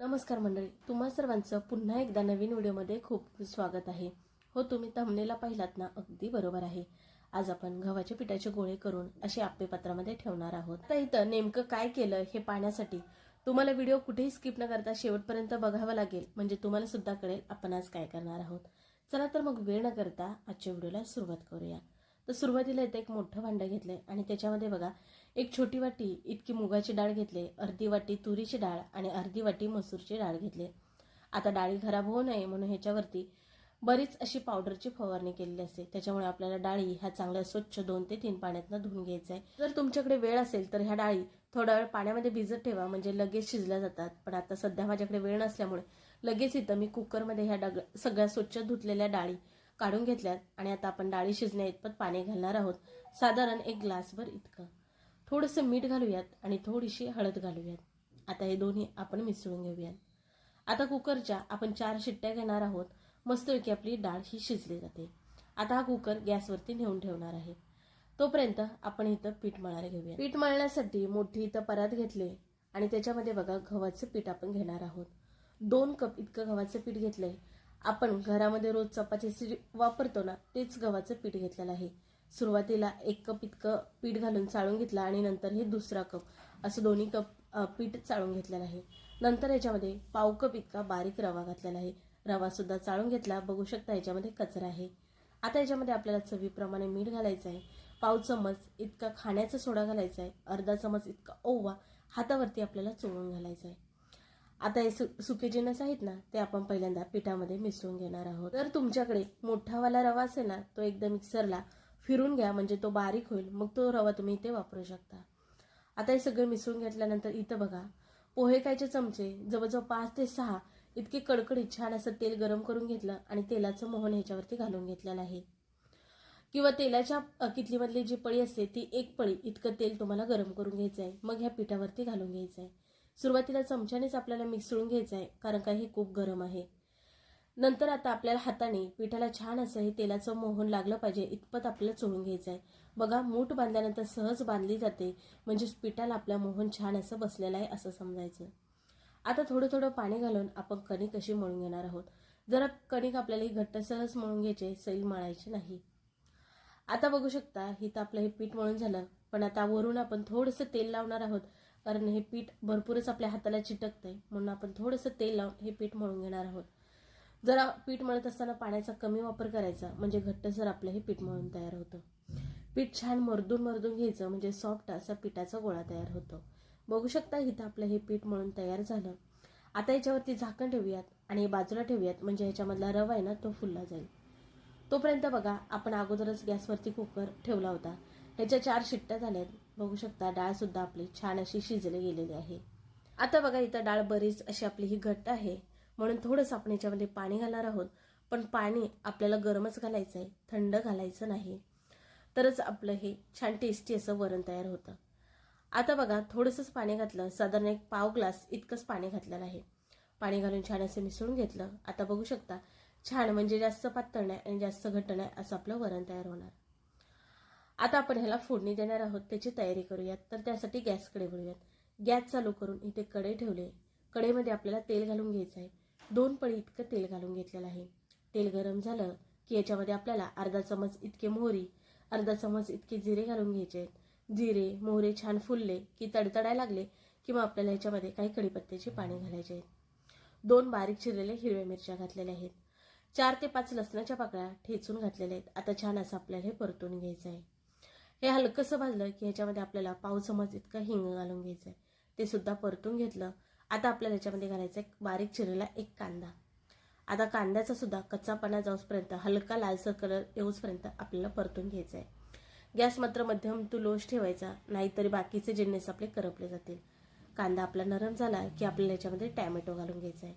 नमस्कार मंडळी तुम्हा सर्वांचं पुन्हा एकदा नवीन व्हिडिओमध्ये खूप स्वागत आहे. हो तुम्ही तमनेला पाहिलात ना अगदी बरोबर आहे. आज आपण गव्हाच्या पिठाचे गोळे करून असे आप्पेपात्रामध्ये ठेवणार आहोत. आता इथं नेमकं काय केलं हे पाहण्यासाठी तुम्हाला व्हिडिओ कुठेही स्किप न करता शेवटपर्यंत बघावा लागेल म्हणजे तुम्हाला सुद्धा कळेल आपण आज काय करणार आहोत. चला तर मग वेळ न करता आजच्या व्हिडिओला सुरुवात करूया. तर सुरुवातीला इथं एक मोठं भांडं घेतलं आहे आणि त्याच्यामध्ये बघा एक छोटी वाटी इतकी मुगाची डाळ घेतली अर्धी वाटी तुरीची डाळ आणि अर्धी वाटी मसूरची डाळ घेतली. आता डाळी खराब होऊ नये म्हणून ह्याच्यावरती बरीच अशी पावडरची फवारणी केलेली असते. त्याच्यामुळे आपल्याला डाळी ह्या चांगल्या स्वच्छ दोन ते तीन पाण्यातनं धुवून घ्यायचं आहे. जर तुमच्याकडे वेळ असेल तर ह्या डाळी थोडा वेळ पाण्यामध्ये भिजत ठेवा म्हणजे लगेच शिजल्या जातात. पण आता सध्या माझ्याकडे वेळ नसल्यामुळे लगेच इथं मी कुकरमध्ये ह्या डग सगळ्या स्वच्छ धुतलेल्या डाळी काढून घेतल्यात आणि आता आपण डाळी शिजण्या इतपत पाणी घालणार आहोत. साधारण एक ग्लासभर इतकं. थोडंसं मीठ घालूयात आणि थोडीशी हळद घालूयात. आता हे दोन्ही आपण मिसळून घेऊयात. आता कुकरच्या आपण चार शिट्ट्या घेणार आहोत. मस्तपैकी आपली डाळ ही शिजली जाते. आता हा कुकर गॅसवरती नेऊन ठेवणार आहे. तोपर्यंत आपण इथं पीठ मळायला घेऊया पीठ मळण्यासाठी मोठी इथं परात घेतले आणि त्याच्यामध्ये बघा गव्हाचं पीठ आपण घेणार आहोत. दोन कप इतकं गव्हाचं पीठ घेतलंय. आपण घरामध्ये रोज चपातीचे वापरतो ना तेच गव्हाचं पीठ घेतलेलं आहे. सुरुवातीला एक कप इतकं पीठ घालून चाळून घेतलं आणि नंतर हे दुसरा कप असं दोन्ही कप पीठ चाळून घेतलेलं आहे. नंतर याच्यामध्ये पाव कप इतका बारीक रवा घातलेला आहे. रवा सुद्धा चाळून घेतला बघू शकता याच्यामध्ये कचरा आहे. आता याच्यामध्ये आपल्याला चवीप्रमाणे मीठ घालायचं आहे. पाव चमच इतका खाण्याचा सोडा घालायचा आहे. अर्धा चमच इतका ओवा हातावरती आपल्याला चोळून घालायचा आहे. आता हे सु- सुके जिन्नस आहेत ना ते आपण पहिल्यांदा पिठामध्ये मिसळून घेणार आहोत. तर तुमच्याकडे मोठावाला रवा असेल ना तो एकदा मिक्सरला फिरून घ्या म्हणजे तो बारीक होईल मग तो रवा तुम्ही इथे वापरू शकता. आता हे सगळं मिसळून घेतल्यानंतर इथं बघा पोहे खायचे चमचे जवळजवळ पाच ते सहा इतके कडकडीत छान असं तेल गरम करून घेतलं आणि तेलाचं मोहन ह्याच्यावरती घालून घेतलेलं आहे. किंवा तेलाच्या कितलीमधली जी पळी असते ती एक पळी इतकं तेल तुम्हाला गरम करून घ्यायचं आहे मग ह्या पिठावरती घालून घ्यायचं आहे सुरुवातीला चमच्यानेच आपल्याला मिसळून घ्यायचं आहे कारण का हे खूप गरम आहे. नंतर आता आपल्याला हाताने पिठाला छान असं हे तेलाचं मोहन लागलं पाहिजे इतपत आपल्याला चोळून घ्यायचं आहे बघा मूठ बांधल्यानंतर सहज बांधली जाते म्हणजेच पिठाला आपल्या मोहन छान असं बसलेलं आहे असं समजायचं. आता थोडं थोडं पाणी घालून आपण कणिक अशी मळून घेणार आहोत. जरा कणिक आपल्याला ही घट्ट सहज मळून घ्यायचे सैल मळायची नाही. आता बघू शकता इथं आपलं हे पीठ मळून झालं पण आता वरून आपण थोडंसं तेल लावणार आहोत. कारण हे पीठ भरपूरच आपल्या हाताला चिटकतंय. म्हणून आपण थोडंसं तेल लावून हे पीठ मळून घेणार आहोत. जरा पीठ मळत असताना पाण्याचा कमी वापर करायचा म्हणजे घट्टसर आपलं हे पीठ मळून तयार होतं. पीठ छान मर्दून मर्दून घ्यायचं म्हणजे सॉफ्ट असा पिठाचा गोळा तयार होतो. बघू शकता इथं आपलं हे पीठ मळून तयार झालं. आता याच्यावरती झाकण ठेवूयात आणि बाजूला ठेवूयात म्हणजे ह्याच्यामधला रवा आहे ना तो फुलला जाईल. तोपर्यंत बघा आपण अगोदरच गॅसवरती कुकर ठेवला होता. ह्याच्या चार शिट्ट्या झाल्यात. बघू शकता डाळ सुद्धा आपली छान अशी शिजली गेलेली आहे. आता बघा इथं डाळ बरीच अशी आपली ही घट्ट आहे. म्हणून थोडंसं आपण याच्यामध्ये पाणी घालणार आहोत. पण पाणी आपल्याला गरमच घालायचं आहे थंड घालायचं नाही. तरच आपलं हे छान टेस्टी असं वरण तयार होतं. आता बघा थोडंसंच पाणी घातलं. साधारण एक पाव ग्लास इतकंच पाणी घातलेलं आहे. पाणी घालून छान असं मिसळून घेतलं. आता बघू शकता छान म्हणजे जास्त पातळ नाही आणि जास्त घट्ट नाही असं आपलं वरण तयार होणार. आता आपण ह्याला फोडणी देणार आहोत त्याची तयारी करूयात. तर त्यासाठी गॅसकडे वळूयात. गॅस चालू करून इथे कढई ठेवले. कढईमध्ये आपल्याला तेल घालून घ्यायचं आहे दोन पळी इतकं तेल घालून घेतलेलं आहे. तेल गरम झालं की याच्यामध्ये आपल्याला अर्धा चमच इतके मोहरी अर्धा चमच इतके जिरे घालून घ्यायचे आहेत. जिरे मोहरे छान फुलले की तडतडायला लागले किंवा आपल्याला ह्याच्यामध्ये काही कडीपत्त्याची पाणी घालायचे आहेत. दोन बारीक चिरलेल्या हिरव्या मिरच्या घातलेल्या आहेत. चार ते पाच लसणाच्या पाकळ्या ठेचून घातलेल्या आहेत. आता छान असं आपल्याला हे परतून घ्यायचं आहे. हे हलकंसं भाजलं की ह्याच्यामध्ये आपल्याला पाव चमच इतकं हिंग घालून घ्यायचं आहे ते सुद्धा परतून घेतलं. आता आपल्याला ह्याच्यामध्ये घालायचं आहे बारीक चिरलेला एक कांदा. आता कांद्याचा सुद्धा कच्चापणा जाऊसपर्यंत हलका लालसर कलर येऊसपर्यंत आपल्याला परतून घ्यायचा आहे गॅस मात्र मध्यम टू लोच ठेवायचा नाहीतरी बाकीचे जिन्नस आपले करपले जातील. कांदा आपला नरम झाला की आपल्याला याच्यामध्ये टॅमॅटो घालून घ्यायचा आहे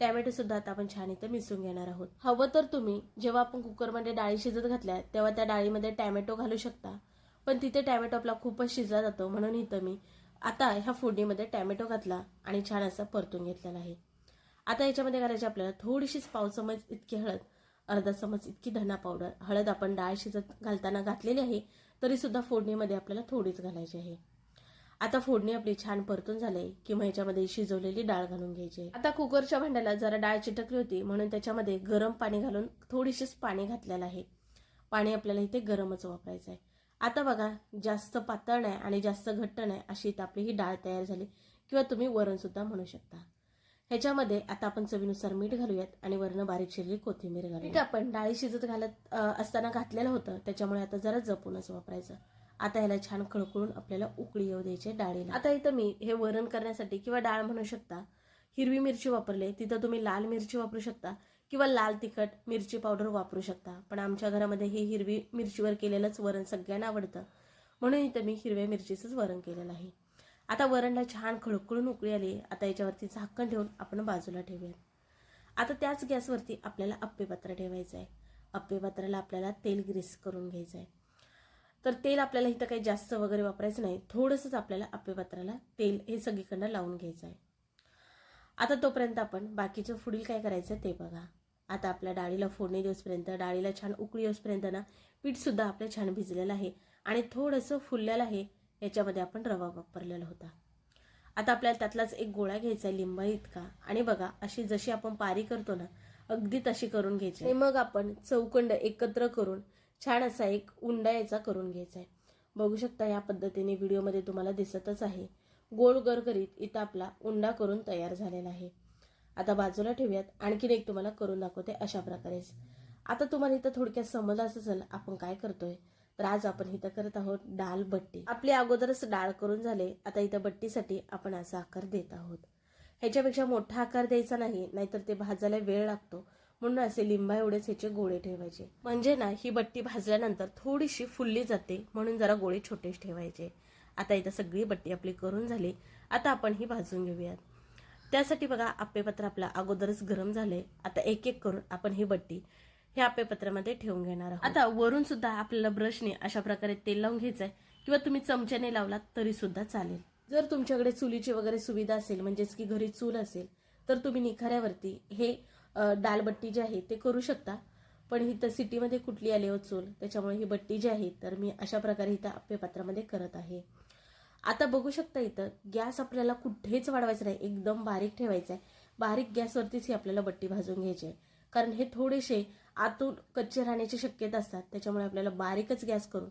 टॅमॅटो सुद्धा आता आपण छान इथं मिसळून घेणार आहोत. हवं तर तुम्ही जेव्हा आपण कुकरमध्ये डाळी शिजत घातल्या तेव्हा त्या डाळीमध्ये टॅमॅटो घालू शकता. पण तिथे टॅमॅटो आपला खूपच शिजला जातो म्हणून इथं मी आता ह्या फोडणीमध्ये टॅमॅटो घातला आणि छान असा परतून घेतलेला आहे. आता याच्यामध्ये करायची आपल्याला थोडीशीच पाव चमच इतकी हळद अर्धा चमच इतकी धना पावडर. हळद आपण डाळ शिजत घालताना घातलेली आहे तरी सुद्धा फोडणीमध्ये आपल्याला थोडीच घालायची आहे. आता फोडणी आपली छान परतून झाली की मग याच्यामध्ये शिजवलेली डाळ घालून घ्यायची आता कुकरच्या भांड्याला जरा डाळ चिटकली होती म्हणून त्याच्यामध्ये गरम पाणी घालून थोडीशीच पाणी घातलेलं आहे. पाणी आपल्याला इथे गरमच वापरायचं आहे. आता बघा जास्त पातळ नाही आणि जास्त घट्ट नाही अशी इथं आपली ही डाळ तयार झाली. किंवा तुम्ही वरण सुद्धा म्हणू शकता. ह्याच्यामध्ये आता आपण चवीनुसार मीठ घालूयात आणि वरण बारीक शिरली कोथिंबीर घालूया मीठ आपण डाळी शिजत घालत असताना घातलेलं होतं. त्याच्यामुळे आता जरा जपूनच वापरायचं. आता ह्याला छान खळखळून आपल्याला उकळी येऊ द्यायची डाळीला. आता इथं मी हे वरण करण्यासाठी किंवा डाळ म्हणू शकता हिरवी मिरची वापरले. तिथं तुम्ही लाल मिरची वापरू शकता. किंवा लाल तिखट मिरची पावडर वापरू शकता. पण आमच्या घरामध्ये हे हिरवी मिरचीवर केलेलंच वरण सगळ्यांना आवडतं. म्हणून इथं मी हिरव्या मिरचीचंच वरण केलेलं आहे. आता वरणला छान खळखळून उकळी आली. आता याच्यावरती झाकण ठेवून आपण बाजूला ठेवूयात. आता त्याच गॅसवरती आपल्याला अप्पेपात्र ठेवायचं आहे अप्पेपात्राला आपल्याला तेल ग्रीस करून घ्यायचं आहे तर तेल आपल्याला इथं काही जास्त वगैरे वापरायचं नाही. थोडंसंच आपल्याला अप्पेपात्राला तेल हे सगळीकडनं लावून घ्यायचं आहे आता तोपर्यंत आपण बाकीचं पुढील काय करायचं ते बघा. आता आपल्या डाळीला फोडणी दिवसपर्यंत डाळीला छान उकळी येऊसपर्यंत ना पीठसुद्धा आपलं छान भिजलेलं आहे आणि थोडंसं फुललेलं आहे याच्यामध्ये आपण रवा वापरलेला होता. आता आपल्याला त्यातलाच एक गोळा घ्यायचा आहे लिंबा इतका. आणि बघा अशी जशी आपण पारी करतो ना अगदी तशी करून घ्यायची. आणि मग आपण चौकंड एकत्र करून छान असा एक उंडा याचा करून घ्यायचा आहे. बघू शकता या पद्धतीने व्हिडिओमध्ये तुम्हाला दिसतच आहे. गोल गरगरीत इथं आपला उंडा करून तयार झालेला आहे. आता बाजूला ठेवूयात. आणखीन एक तुम्हाला करून दाखवते अशा प्रकारेच. आता तुम्हाला इथं थोडक्यात समजलाच असेल आपण काय करतोय? तर आज आपण इथं करत आहोत डाळ बट्टी. आपली अगोदरच डाळ करून झाले. आता इथं बट्टीसाठी आपण असा आकार देत आहोत. ह्याच्यापेक्षा मोठा आकार द्यायचा नाही नाहीतर ते भाजायला वेळ लागतो. म्हणून असे लिंबा एवढेच ह्याचे गोळे ठेवायचे. म्हणजे ना ही बट्टी भाजल्यानंतर थोडीशी फुलली जाते म्हणून जरा गोळे छोटेच ठेवायचे. आता इथं सगळी बट्टी आपली करून झाली. आता आपण ही भाजून घेऊयात. त्यासाठी बघा आप्पेपत्र आपलं अगोदरच गरम झालंय. आता एक एक करून आपण ही बट्टी हे आपेपत्रामध्ये ठेवून घेणार आहोत. आता वरून सुद्धा आपल्याला ब्रशने अशा प्रकारे तेल लावून घ्यायचंय किंवा तुम्ही चमच्याने लावलात तरी सुद्धा चालेल. जर तुमच्याकडे चुलीची वगैरे सुविधा असेल म्हणजेच की घरी चूल असेल तर तुम्ही निखाऱ्यावरती हे डालबट्टी जी आहे ते करू शकता. पण ही तर सिटीमध्ये कुठली आली हो चूल? त्याच्यामुळे ही बट्टी जी आहे तर मी अशा प्रकारे इथं आप्पेपात्रामध्ये करत आहे. आता बघू शकता इथं गॅस आपल्याला कुठेच वाढवायचा नाही एकदम बारीक ठेवायचा आहे. बारीक गॅसवरतीच ही आपल्याला बट्टी भाजून घ्यायची आहे. कारण हे थोडेसे आतून कच्चे राहण्याची शक्यता असतात त्याच्यामुळे आपल्याला बारीकच गॅस करून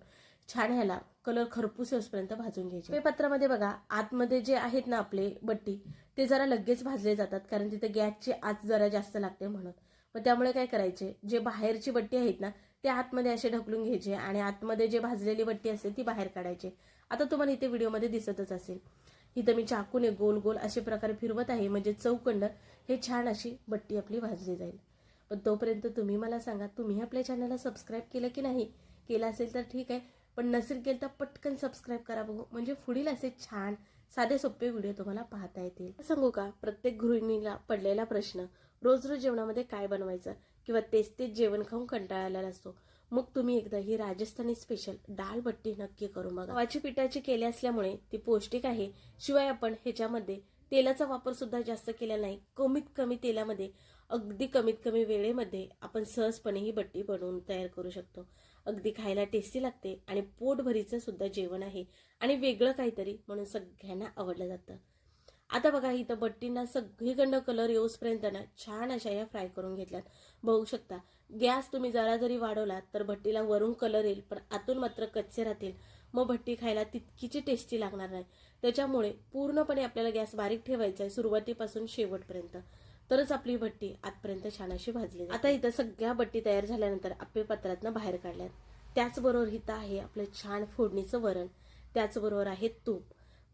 छान ह्याला कलर खरपूस येऊसपर्यंत भाजून घ्यायचे. पेपत्रामध्ये बघा आतमध्ये जे आहेत ना आपले बट्टी ते जरा लगेच भाजले जातात कारण तिथे गॅसची आत जरा जास्त लागते म्हणून. मग त्यामुळे काय करायचे जे बाहेरची बट्टी आहेत ना ते आतमध्ये असे ढकलून घ्यायचे आणि आतमध्ये जे भाजलेली बट्टी असते ती बाहेर काढायची. आता तुम्हाला इथे व्हिडिओमध्ये दिसतच असेल. इथं मी चाकूने गोल गोल असे प्रकारे फिरवत आहे म्हणजे चौकंड हे छान अशी बट्टी आपली भाजली जाईल. पण तोपर्यंत तुम्ही मला सांगा तुम्ही आपल्या चॅनलला सबस्क्राईब केलं की नाही? केलं असेल तर ठीक आहे पण नसेल केलं तर पटकन सबस्क्राईब करा बघू. म्हणजे पुढील असे छान साधे सोपे व्हिडिओ तुम्हाला पाहता येतील. सांगू का प्रत्येक गृहिणीला पडलेला प्रश्न रोज रोज जेवणामध्ये काय बनवायचं? किंवा तेच तेच जेवण खाऊन कंटाळा आलेला असतो. मग तुम्ही एकदा ही राजस्थानी स्पेशल डाळ बट्टी नक्की करून बघा. वाची पिठाची केली असल्यामुळे ती पौष्टिक आहे. शिवाय आपण ह्याच्यामध्ये तेलाचा वापर सुद्धा जास्त केला नाही. कमीत कमी तेलामध्ये अगदी कमीत कमी वेळेमध्ये आपण सहजपणे ही बट्टी बनवून तयार करू शकतो. अगदी खायला टेस्टी लागते आणि पोटभरीचं सुद्धा जेवण आहे आणि वेगळं काहीतरी म्हणून सगळ्यांना आवडलं जातं. आता बघा इथं बट्टींना सगळीकडनं कलर येऊसपर्यंत ना छान अशा या फ्राय करून घेतल्यात. बघू शकता गॅस तुम्ही जरा जरी वाढवलात तर भट्टीला वरून कलर येईल पण आतून मात्र कच्चे राहतील. मग भट्टी खायला तितकीची टेस्टी लागणार नाही. त्याच्यामुळे पूर्णपणे आपल्याला गॅस बारीक ठेवायचा आहे सुरुवातीपासून शेवटपर्यंत. तरच आपली भट्टी आतपर्यंत छान अशी भाजली आता इथं सगळ्या भट्टी तयार झाल्यानंतर आप्पे पात्रातनं बाहेर काढल्यात. त्याचबरोबर इथं आहे आपलं छान फोडणीचं वरण. त्याचबरोबर आहे तूप.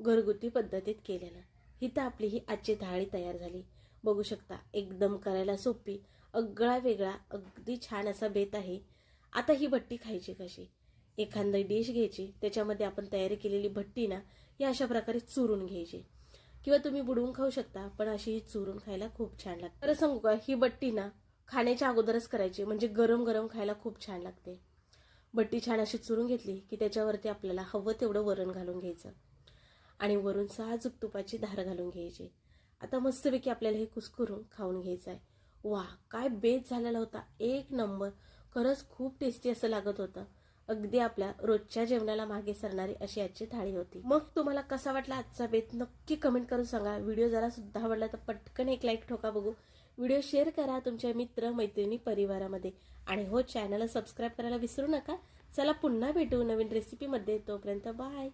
घरगुती पद्धतीत केलेलं. इथं आपली ही आजची थाळी तयार झाली. बघू शकता एकदम करायला सोपी. अगळा वेगळा अगदी छान असा बेत आहे. आता ही भट्टी खायची कशी? एखादी डिश घ्यायची त्याच्यामध्ये आपण तयारी केलेली भट्टी ना ही अशा प्रकारे चुरून घ्यायची. किंवा तुम्ही बुडवून खाऊ शकता पण अशी ही चुरून खायला खूप छान लागते. तर सांगू का ही भट्टी ना खाण्याच्या अगोदरच करायची म्हणजे गरम गरम खायला खूप छान लागते. भट्टी छान अशी चुरून घेतली की त्याच्यावरती आपल्याला हवं तेवढं वरण घालून घ्यायचं. आणि वरून सहा तुपाची धार घालून घ्यायची. आता मस्तपैकी आपल्याला हे कुस्करून खाऊन घ्यायचं आहे. वा काय बेत झालेला होता. एक नंबर. खरंच खूप टेस्टी असं लागत होतं. अगदी आपल्या रोजच्या जेवणाला मागे सरणारी अशी आजची थाळी होती. मग तुम्हाला कसा वाटला आजचा बेत? नक्की कमेंट करून सांगा. व्हिडिओ जरा सुद्धा आवडला तर पटकन एक लाईक ठोका बघू. व्हिडिओ शेअर करा तुमच्या मित्र मैत्रिणी परिवारामध्ये. आणि हो चॅनलला सबस्क्राईब करायला विसरू नका. चला पुन्हा भेटू नवीन रेसिपीमध्ये तोपर्यंत बाय